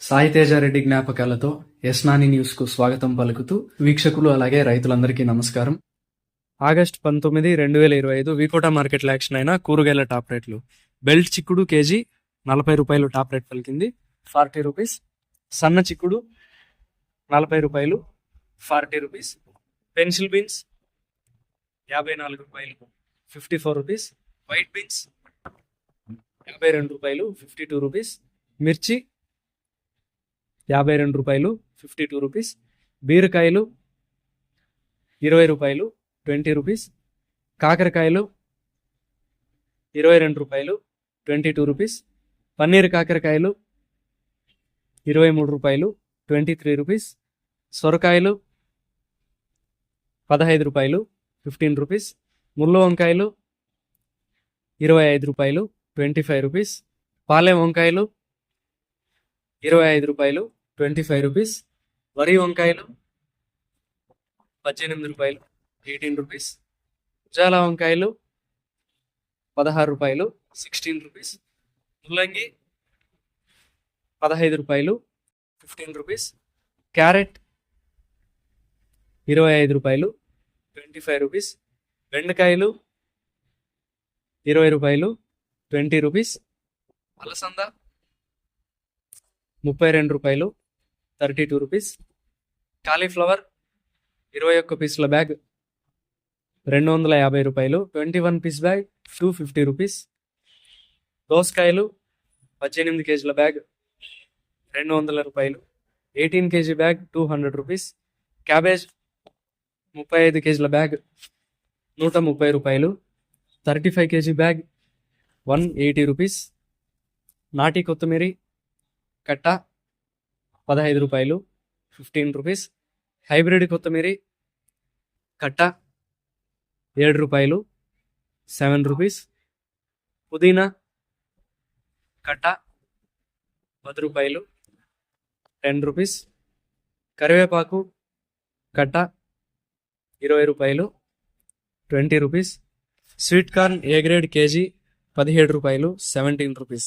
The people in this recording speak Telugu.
సాయితేజారెడ్డి జ్ఞాపకాలతో యస్నాని న్యూస్కు స్వాగతం పలుకుతూ వీక్షకులు అలాగే రైతులందరికీ నమస్కారం. ఆగస్ట్ పంతొమ్మిది రెండు వేల ఇరవై ఐదు వికోట మార్కెట్లో యాక్షన్ అయిన కూరగాయల టాప్ రేట్లు. బెల్ట్ చిక్కుడు కేజీ నలభై రూపాయలు టాప్ రేట్ పలికింది. Forty rupees. సన్న చిక్కుడు నలభై రూపాయలు ఫార్టీ రూపీస్. పెన్సిల్ బీన్స్ యాభై నాలుగు రూపాయలు fifty four rupees. White beans యాభై రెండు రూపాయలు ఫిఫ్టీ టూ రూపీస్. మిర్చి యాభై రెండు రూపాయలు ఫిఫ్టీ టూ రూపీస్ బీరకాయలు ఇరవై రూపాయలు ట్వంటీ రూపీస్ కాకరకాయలు ఇరవై రెండు రూపాయలు ట్వంటీ టూ రూపీస్ పన్నీర్ కాకరకాయలు ఇరవై మూడు రూపాయలు ట్వంటీ త్రీ రూపీస్ సొరకాయలు పదహైదు రూపాయలు ఫిఫ్టీన్ రూపీస్ ముళ్ళు వంకాయలు ఇరవై ఐదు రూపాయలు ట్వంటీ ఫైవ్ రూపీస్ పాలెం వంకాయలు ఇరవై ఐదు రూపాయలు ట్వంటీ ఫైవ్ రూపీస్. వరి వంకాయలు పద్దెనిమిది రూపాయలు ఎయిటీన్ రూపీస్. ఉజాల వంకాయలు పదహారు రూపాయలు సిక్స్టీన్ రూపీస్. ముల్లంగి పదహైదు రూపాయలు ఫిఫ్టీన్ రూపీస్. క్యారెట్ ఇరవై ఐదు రూపాయలు ట్వంటీ ఫైవ్ రూపీస్. బెండకాయలు ఇరవై రూపాయలు ట్వంటీ రూపీస్. అలసంద ముప్పై రెండు రూపాయలు థర్టీ టూ రూపీస్. కాలీఫ్లవర్ ఇరవై ఒక్క పీసుల బ్యాగ్ రెండు వందల యాభై రూపాయలు. Twenty one piece bag two fifty rupees. దోసకాయలు పద్దెనిమిది కేజీల బ్యాగ్ రెండు వందల రూపాయలు. Eighteen kg bag two hundred rupees. Cabbage ముప్పై ఐదు కేజీల బ్యాగ్ నూట ముప్పై రూపాయలు. Thirty five kg bag one eighty rupees. నాటి కొత్తిమీరి కట్ట పదహైదు రూపాయలు ఫిఫ్టీన్ రూపీస్. హైబ్రిడ్ కొత్తిమీరి కట్ట ఏడు రూపాయలు సెవెన్ రూపీస్. పుదీనా కట్ట పది రూపాయలు టెన్ రూపీస్. కరివేపాకు కట్ట ఇరవై రూపాయలు twenty rupees. Sweet corn A grade kg పదిహేడు రూపాయలు సెవెంటీన్ రూపీస్.